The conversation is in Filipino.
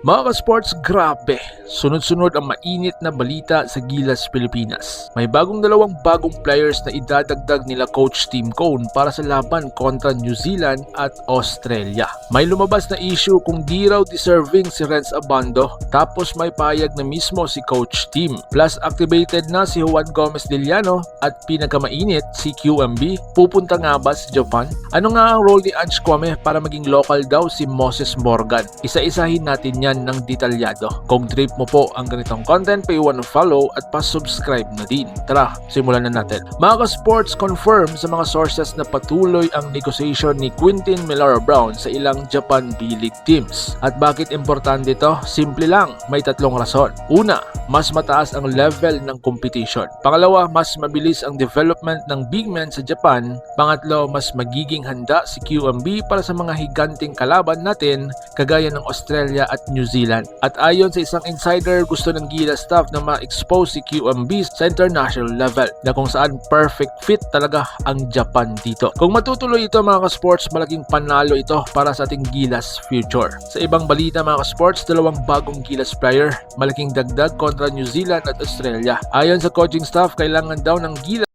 Mga ka-sports, grabe. Sunod-sunod ang mainit na balita sa Gilas, Pilipinas. May bagong dalawang bagong players na idadagdag nila Coach Tim Cone para sa laban kontra New Zealand at Australia. May lumabas na issue kung di raw deserving si Renz Abando tapos may payag na mismo si Coach Tim. Plus activated na si Juan Gomez Diliano at pinakamainit si QMB. Pupunta nga ba si Japan? Ano nga ang role ni Ange Kwame para maging local daw si Moses Morgan? Isa-isahin natin yan ng detalyado. Kung trip mo po ang ganitong content, paiwan ng follow at pa-subscribe na din. Tara, simulan na natin. Mga ka-sports confirm sa mga sources na patuloy ang negotiation ni Quintin Millar Brown sa ilang Japan B-League teams. At bakit importante ito? Simple lang, may tatlong rason. Una, mas mataas ang level ng competition. Pangalawa, mas mabilis ang development ng big men sa Japan. Pangatlo, mas magiging handa si QMB para sa mga higanting kalaban natin kagaya ng Australia at New Zealand. At ayon sa isang insider, gusto ng Gila staff na ma-expose si QMB sa international level na kung saan perfect fit talaga ang Japan dito. Kung matutuloy ito mga ka-sports, malaking panalo ito para sa ating Gilas future. Sa ibang balita mga ka-sports, dalawang bagong Gilas player, malaking dagdag kontra New Zealand at Australia. Ayon sa coaching staff, kailangan daw ng Gilas